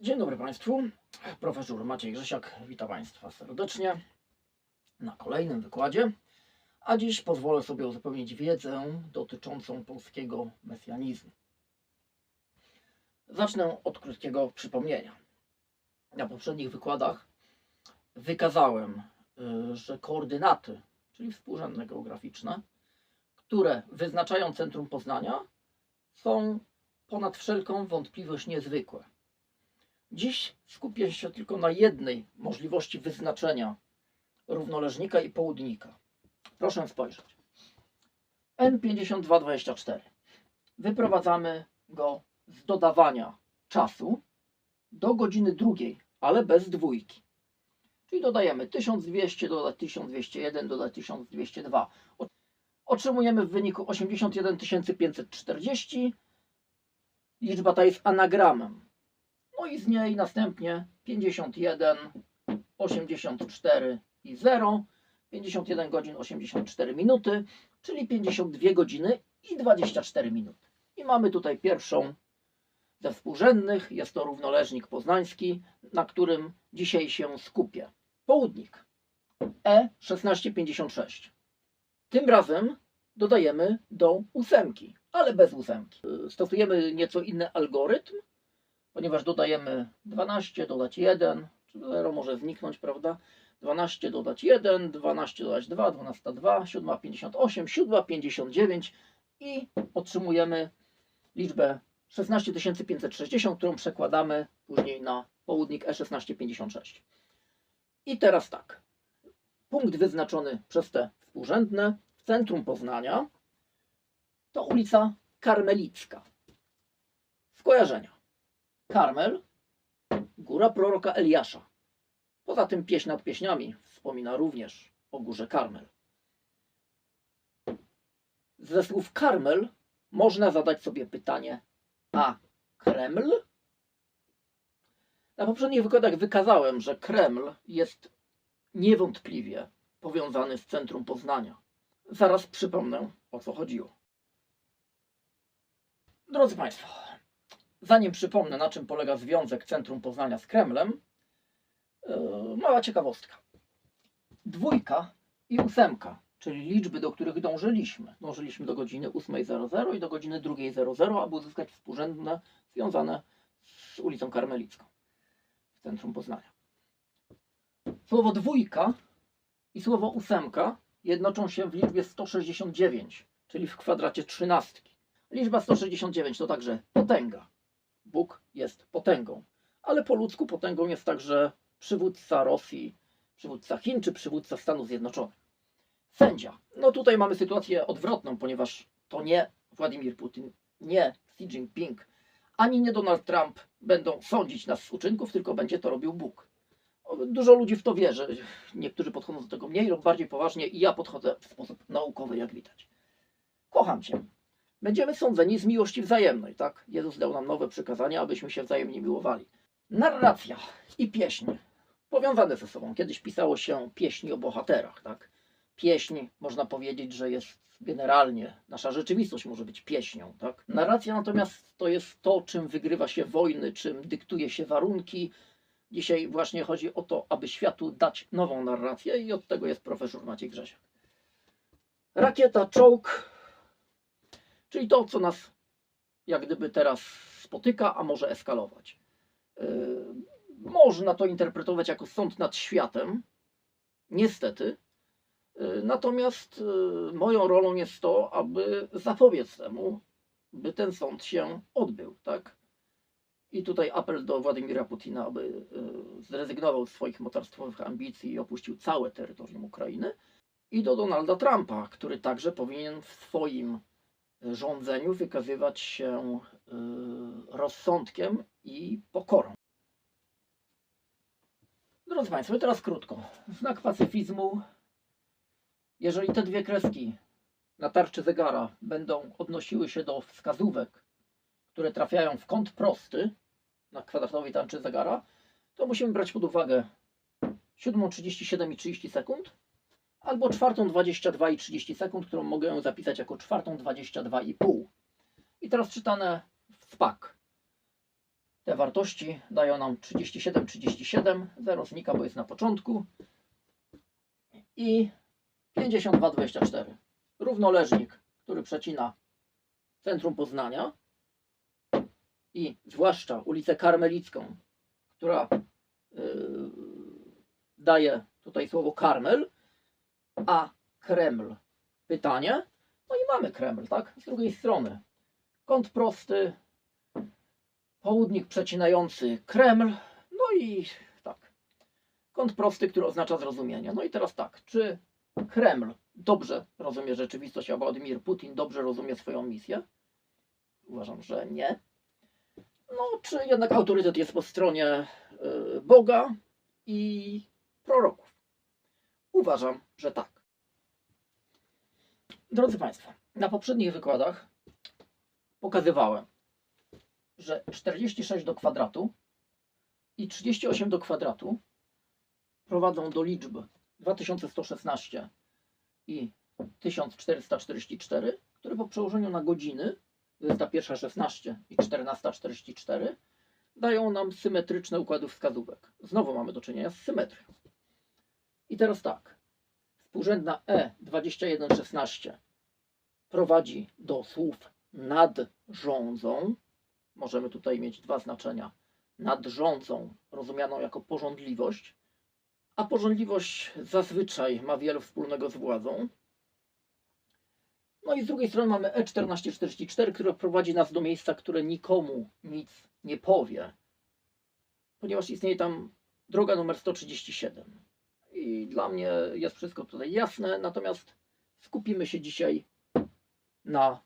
Dzień dobry Państwu. Profesor Maciej Grzesiak, witam Państwa serdecznie na kolejnym wykładzie. A dziś pozwolę sobie uzupełnić wiedzę dotyczącą polskiego mesjanizmu. Zacznę od krótkiego przypomnienia. Na poprzednich wykładach wykazałem, y, że koordynaty, czyli współrzędne geograficzne, które wyznaczają centrum Poznania, są ponad wszelką wątpliwość niezwykłe. Dziś skupię się tylko na jednej możliwości wyznaczenia równoleżnika i południka. Proszę spojrzeć. N5224. Wyprowadzamy go z dodawania czasu do godziny drugiej, ale bez dwójki. Czyli dodajemy 1200, dodać 1201, dodać 1202. O- Otrzymujemy w wyniku 81 540. Liczba ta jest anagramem. No i z niej następnie 51, 84 i 0, 51 godzin 84 minuty, czyli 52 godziny i 24 minuty. I mamy tutaj pierwszą ze współrzędnych, jest to równoleżnik poznański, na którym dzisiaj się skupię. Południk E E1656. Tym razem dodajemy do ósemki, ale bez ósemki. Stosujemy nieco inny algorytm, ponieważ dodajemy 12, dodać 1, czy 0 może zniknąć, prawda? 12 dodać 1, 12 dodać 2, 12 2, 7 58, 7 59 i otrzymujemy liczbę 16560, którą przekładamy później na południk E E1656. I teraz tak. Punkt wyznaczony przez te współrzędne w centrum Poznania to ulica Karmelicka. Skojarzenia. Karmel, góra proroka Eliasza. Poza tym pieśń nad pieśniami wspomina również o górze Karmel. Ze słów Karmel można zadać sobie pytanie, a Kreml? Na poprzednich wykładach wykazałem, że Kreml jest niewątpliwie powiązany z centrum Poznania. Zaraz przypomnę, o co chodziło. Drodzy Państwo, zanim przypomnę, na czym polega związek centrum Poznania z Kremlem, yy, mała ciekawostka. Dwójka i ósemka, czyli liczby, do których dążyliśmy. Dążyliśmy do godziny 8.00 i do godziny 2.00, aby uzyskać współrzędne związane z ulicą Karmelicką w centrum Poznania. Słowo dwójka i słowo ósemka jednoczą się w liczbie 169, czyli w kwadracie trzynastki. Liczba 169 to także potęga. Bóg jest potęgą, ale po ludzku potęgą jest także przywódca Rosji, przywódca Chin czy przywódca Stanów Zjednoczonych. Sędzia. No tutaj mamy sytuację odwrotną, ponieważ to nie Władimir Putin, nie Xi Jinping, ani nie Donald Trump będą sądzić nas z uczynków, tylko będzie to robił Bóg. Dużo ludzi w to wierzy. Niektórzy podchodzą do tego mniej lub bardziej poważnie i ja podchodzę w sposób naukowy, jak widać. Kocham Cię. Będziemy sądzeni z miłości wzajemnej, tak? Jezus dał nam nowe przykazania, abyśmy się wzajemnie miłowali. Narracja i pieśń powiązane ze sobą. Kiedyś pisało się pieśni o bohaterach, tak? Pieśń, można powiedzieć, że jest generalnie, nasza rzeczywistość może być pieśnią, tak? Narracja natomiast to jest to, czym wygrywa się wojny, czym dyktuje się warunki. Dzisiaj właśnie chodzi o to, aby światu dać nową narrację i od tego jest profesor Maciej Grzesiak. Rakieta, czołg, czyli to, co nas jak gdyby teraz spotyka, a może eskalować. Yy, można to interpretować jako sąd nad światem, niestety. Yy, Natomiast yy, moją rolą jest to, aby zapobiec temu, by ten sąd się odbył, tak? I tutaj apel do Władimira Putina, aby zrezygnował z swoich mocarstwowych ambicji i opuścił całe terytorium Ukrainy. I do Donalda Trumpa, który także powinien w swoim rządzeniu wykazywać się yy, rozsądkiem i pokorą. Drodzy Państwo, teraz krótko. Znak pacyfizmu. Jeżeli te dwie kreski na tarczy zegara będą odnosiły się do wskazówek, które trafiają w kąt prosty na kwadratowej tarczy zegara, to musimy brać pod uwagę 7.37 i 30 sekund albo 4.22 i 30 sekund, którą mogę zapisać jako 4.22,5. I teraz czytane w SPAK. Te wartości dają nam 37, 37, 0 znika, bo jest na początku i 52, 24. Równoleżnik, który przecina centrum Poznania i zwłaszcza ulicę Karmelicką, która yy, daje tutaj słowo Karmel, a Kreml pytanie. No i mamy Kreml, tak? Z drugiej strony kąt prosty, południk przecinający Kreml, no i tak. Kąt prosty, który oznacza zrozumienie. No i teraz tak, czy Kreml dobrze rozumie rzeczywistość, a Władimir Putin dobrze rozumie swoją misję? Uważam, że nie. No, czy jednak autorytet jest po stronie y, Boga i proroków? Uważam, że tak. Drodzy Państwo, na poprzednich wykładach pokazywałem, że 46 do kwadratu i 38 do kwadratu prowadzą do liczb 2116 i 1444, które po przełożeniu na godziny 21.16 i 14.44 dają nam symetryczne układy wskazówek. Znowu mamy do czynienia z symetrią. I teraz tak. Współrzędna E2116 prowadzi do słów nad rządzą. Możemy tutaj mieć dwa znaczenia. Nad rządzą, rozumianą jako porządliwość, a porządliwość zazwyczaj ma wiele wspólnego z władzą. No i z drugiej strony mamy E E1444, które prowadzi nas do miejsca, które nikomu nic nie powie, ponieważ istnieje tam droga numer 137. I dla mnie jest wszystko tutaj jasne, natomiast skupimy się dzisiaj na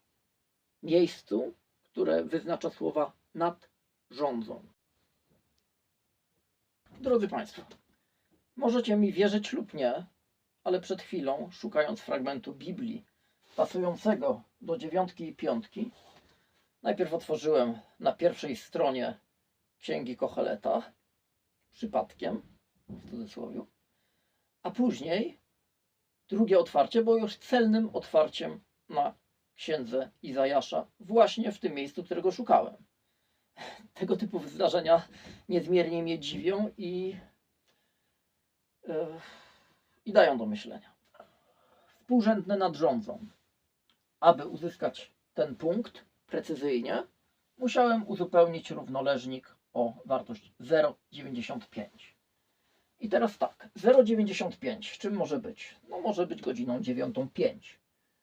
miejscu, które wyznacza słowa nad rządzą. Drodzy Państwo, możecie mi wierzyć lub nie, ale przed chwilą, szukając fragmentu Biblii pasującego do dziewiątki i piątki, najpierw otworzyłem na pierwszej stronie Księgi Kocheleta, przypadkiem, w cudzysłowie, a później drugie otwarcie było już celnym otwarciem na księdze Izajasza, właśnie w tym miejscu, którego szukałem. Tego typu zdarzenia niezmiernie mnie dziwią i, e, i dają do myślenia. Współrzędne nad rządzą. Aby uzyskać ten punkt precyzyjnie, musiałem uzupełnić równoleżnik o wartość 0,95. I teraz tak, 0,95 czym może być? No może być godziną 9.05.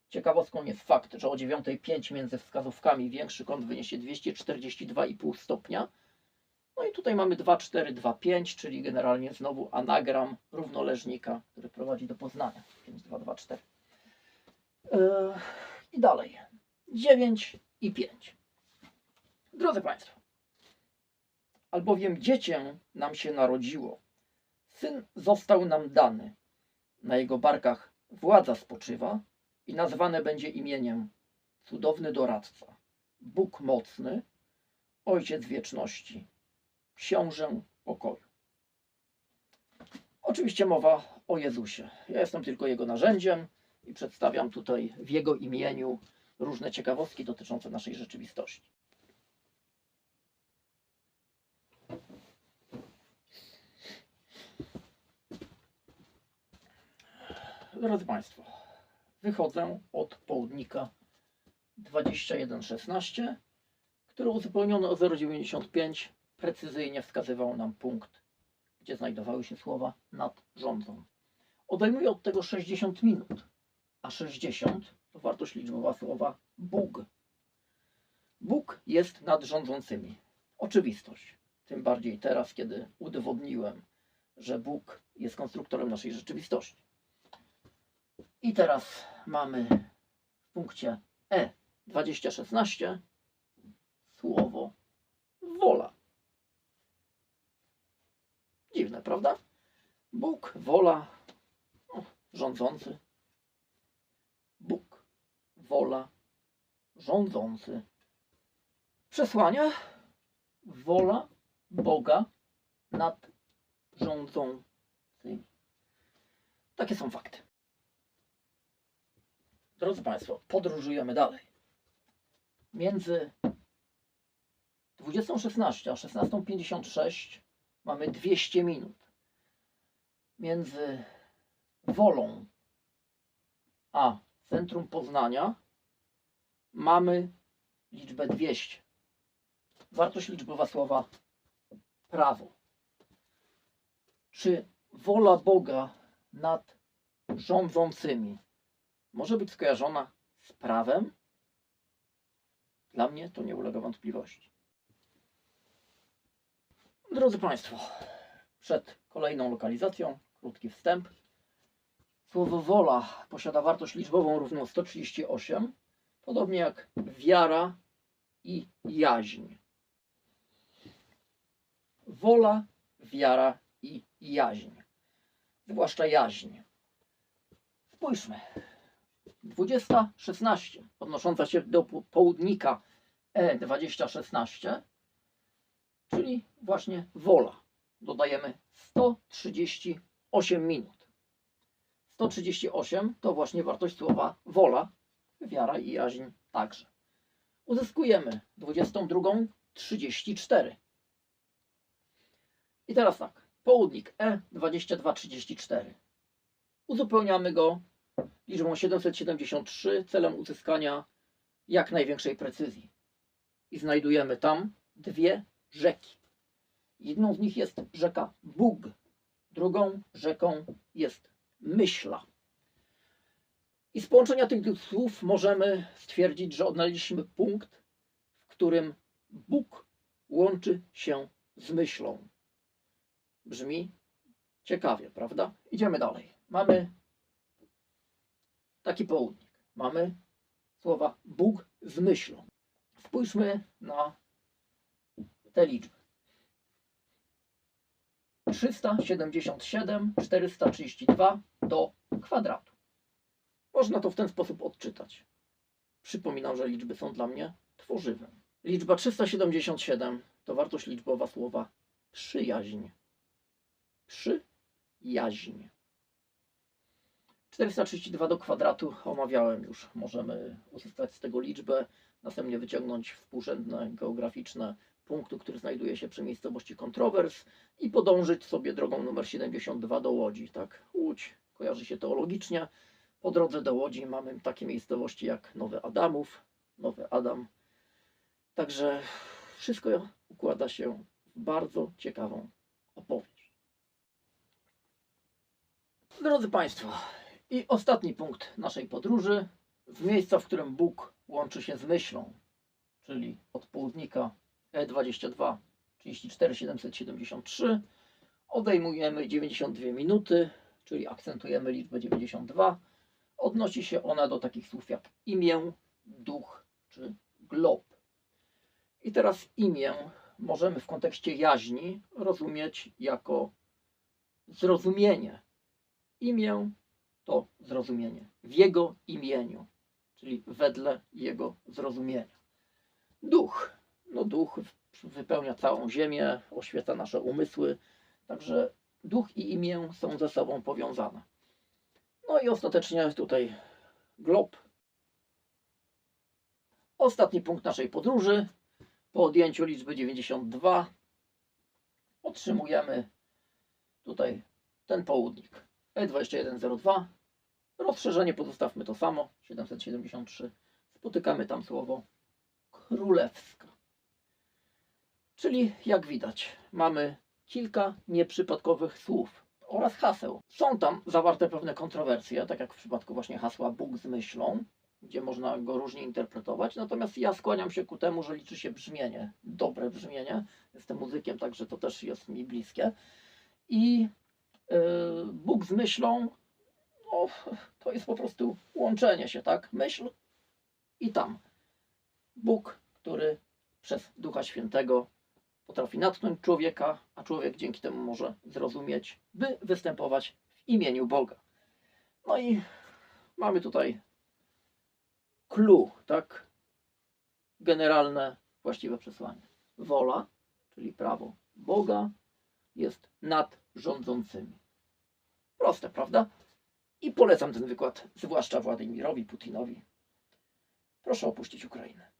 Ciekawostką jest fakt, że o 9.05 między wskazówkami większy kąt wyniesie 242,5 stopnia. No i tutaj mamy 2,425, czyli generalnie znowu anagram równoleżnika, który prowadzi do Poznania. 5224. Yy, I dalej. 9 i 5. Drodzy Państwo, albowiem dziecię nam się narodziło, syn został nam dany, na jego barkach władza spoczywa i nazwane będzie imieniem cudowny doradca, Bóg mocny, Ojciec wieczności, Książę pokoju. Oczywiście mowa o Jezusie. Ja jestem tylko Jego narzędziem i przedstawiam tutaj w Jego imieniu różne ciekawostki dotyczące naszej rzeczywistości. Drodzy Państwo, wychodzę od południka 2116, który uzupełniony o 0,95 precyzyjnie wskazywał nam punkt, gdzie znajdowały się słowa nad rządzą. Odejmuję od tego 60 minut, a 60 to wartość liczbowa słowa Bóg. Bóg jest nad rządzącymi. Oczywistość. Tym bardziej teraz, kiedy udowodniłem, że Bóg jest konstruktorem naszej rzeczywistości. I teraz mamy w punkcie E 2016 słowo wola. Dziwne, prawda? Bóg, wola, rządzący. Bóg, wola, rządzący. Przesłania, wola Boga nad rządzącymi. Takie są fakty. Drodzy Państwo, podróżujemy dalej. Między 20.16 a 16.56 mamy 200 minut. Między wolą a centrum Poznania mamy liczbę 200. Wartość liczbowa słowa prawo. Czy wola Boga nad rządzącymi może być skojarzona z prawem? Dla mnie to nie ulega wątpliwości. Drodzy Państwo, przed kolejną lokalizacją, krótki wstęp. Słowo wola posiada wartość liczbową równą 138, podobnie jak wiara i jaźń. Wola, wiara i jaźń. Zwłaszcza jaźń. Spójrzmy. 2016, odnosząca się do po- południka E2016, czyli właśnie wola. Dodajemy 138 minut. 138 to właśnie wartość słowa wola, wiara i jaźń także. Uzyskujemy 22.34. I teraz tak, południk E2234. Uzupełniamy go liczbą 773 celem uzyskania jak największej precyzji. I znajdujemy tam dwie rzeki. Jedną z nich jest rzeka Bug, drugą rzeką jest Myśla. I z połączenia tych dwóch słów możemy stwierdzić, że odnaleźliśmy punkt, w którym Bóg łączy się z myślą. Brzmi ciekawie, prawda? Idziemy dalej. Mamy taki południk. Mamy słowa Bóg z myślą. Spójrzmy na te liczby. 377, 432 do kwadratu. Można to w ten sposób odczytać. Przypominam, że liczby są dla mnie tworzywem. Liczba 377 to wartość liczbowa słowa przyjaźń. Przyjaźń. 432 do kwadratu omawiałem już. Możemy uzyskać z tego liczbę, następnie wyciągnąć współrzędne geograficzne punktu, który znajduje się przy miejscowości Kontrowers i podążyć sobie drogą numer 72 do Łodzi. Tak, Łódź kojarzy się teologicznie. Po drodze do Łodzi mamy takie miejscowości jak Nowy Adamów, Nowy Adam. Także wszystko układa się w bardzo ciekawą opowieść. Drodzy Państwo, i ostatni punkt naszej podróży, z miejsca, w którym Bóg łączy się z myślą, czyli od południka E E22 34 773 odejmujemy 92 minuty, czyli akcentujemy liczbę 92. Odnosi się ona do takich słów jak imię, duch czy glob. I teraz imię możemy w kontekście jaźni rozumieć jako zrozumienie. Imię to zrozumienie w jego imieniu, czyli wedle jego zrozumienia. Duch, no duch wypełnia całą ziemię, oświeca nasze umysły, także duch i imię są ze sobą powiązane. No i ostatecznie tutaj glob. Ostatni punkt naszej podróży. Po odjęciu liczby 92 otrzymujemy tutaj ten południk E E2102 Rozszerzenie pozostawmy to samo, 773. Spotykamy tam słowo królewska. Czyli jak widać, mamy kilka nieprzypadkowych słów oraz haseł. Są tam zawarte pewne kontrowersje, tak jak w przypadku właśnie hasła Bóg z myślą, gdzie można go różnie interpretować. Natomiast ja skłaniam się ku temu, że liczy się brzmienie, dobre brzmienie. Jestem muzykiem, także to też jest mi bliskie. I yy, Bóg z myślą to jest po prostu łączenie się, tak? Myśl i tam. Bóg, który przez Ducha Świętego potrafi natknąć człowieka, a człowiek dzięki temu może zrozumieć, by występować w imieniu Boga. No i mamy tutaj clue, tak? Generalne, właściwe przesłanie. Wola, czyli prawo Boga, jest nad rządzącymi. Proste, prawda? I polecam ten wykład, zwłaszcza Władimirowi Putinowi. Proszę opuścić Ukrainę.